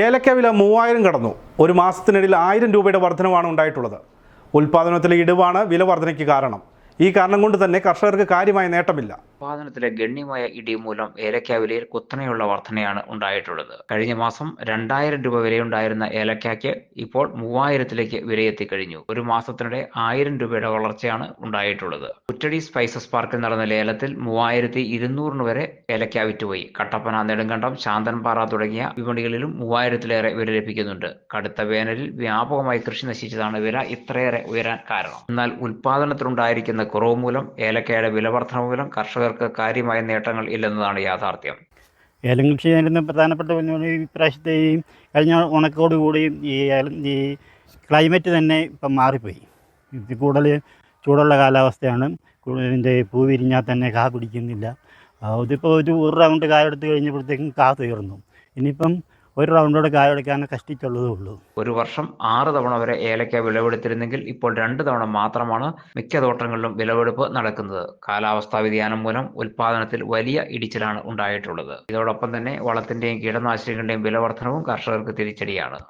ഏലക്ക വില മൂവായിരം കടന്നു. ഒരു മാസത്തിനിടയിൽ ആയിരം രൂപയുടെ വർധനവാണ് ഉണ്ടായിട്ടുള്ളത്. ഉൽപാദനത്തിലെ ഇടിവാണ് വില വർധനയ്ക്ക് കാരണം. ഈ കാരണം കൊണ്ട് തന്നെ കർഷകർക്ക് കാര്യമായ നേട്ടമില്ല. ഉത്പാദനത്തിലെ ഗണ്യമായ ഇടി മൂലം ഏലക്ക വിലയിൽ കുത്തനെയുള്ള വർധനയാണ് ഉണ്ടായിട്ടുള്ളത്. കഴിഞ്ഞ മാസം രണ്ടായിരം രൂപ വിലയുണ്ടായിരുന്ന ഏലക്കയ്ക്ക് ഇപ്പോൾ മൂവായിരത്തിലേക്ക് വിലയെത്തി കഴിഞ്ഞു. ഒരു മാസത്തിനിടെ ആയിരം രൂപയുടെ വളർച്ചയാണ് ഉണ്ടായിട്ടുള്ളത്. കുറ്റടി സ്പൈസസ് പാർക്കിൽ നടന്ന ലേലത്തിൽ മൂവായിരത്തി ഇരുന്നൂറിന് വരെ ഏലക്ക വിറ്റുപോയി. കട്ടപ്പന നെടുങ്കണ്ടം ശാന്തൻപാറ തുടങ്ങിയ വിപണികളിലും മൂവായിരത്തിലേറെ വില ലഭിക്കുന്നുണ്ട്. കടുത്ത വേനലിൽ വ്യാപകമായി കൃഷി നശിച്ചതാണ് വില ഇത്രയേറെ ഉയരാൻ കാരണം. എന്നാൽ ഉൽപാദനത്തിലുണ്ടായിരിക്കുന്ന കുറവ് മൂലം ഏലക്കയുടെ വില വർധന മൂലം കർഷകർക്ക് കാര്യമായ നേട്ടങ്ങൾ ഇല്ലെന്നതാണ് യാഥാർത്ഥ്യം. ഏലം കൃഷി നേരിടുന്ന പ്രധാനപ്പെട്ട വെല്ലുവിളി ഇപ്രാവശ്യത്തെ ഈ കഴിഞ്ഞ ഉണക്കോടുകൂടിയും ഈ ഈ ക്ലൈമറ്റ് തന്നെ ഇപ്പം മാറിപ്പോയി. കൂടുതൽ ചൂടുള്ള കാലാവസ്ഥയാണ്. ഇതിന്റെ പൂ വിരിഞ്ഞാൽ തന്നെ കാ പിടിക്കുന്നില്ല. അതിപ്പോൾ ഒരു ഒരു റൗണ്ട് കാലെടുത്ത് കഴിഞ്ഞപ്പോഴത്തേക്കും കാ തീർന്നു. ഇനിയിപ്പം ഒരു റൗണ്ടോടെ കായ എടുക്കാൻ കഷ്ടിച്ചുള്ളതേ ഉള്ളൂ. ഒരു വർഷം ആറ് തവണ വരെ ഏലക്ക വിളവെടുത്തിരുന്നെങ്കിൽ ഇപ്പോൾ രണ്ട് തവണ മാത്രമാണ് മിക്ക തോട്ടങ്ങളിലും വിളവെടുപ്പ് നടക്കുന്നത്. കാലാവസ്ഥാ വ്യതിയാനം മൂലം ഉൽപാദനത്തിൽ വലിയ ഇടിച്ചിലാണ് ഉണ്ടായിട്ടുള്ളത്. ഇതോടൊപ്പം തന്നെ വളത്തിന്റെയും കീടനാശിനികളുടെയും വില വർധനവും കർഷകർക്ക് തിരിച്ചടിയാണ്.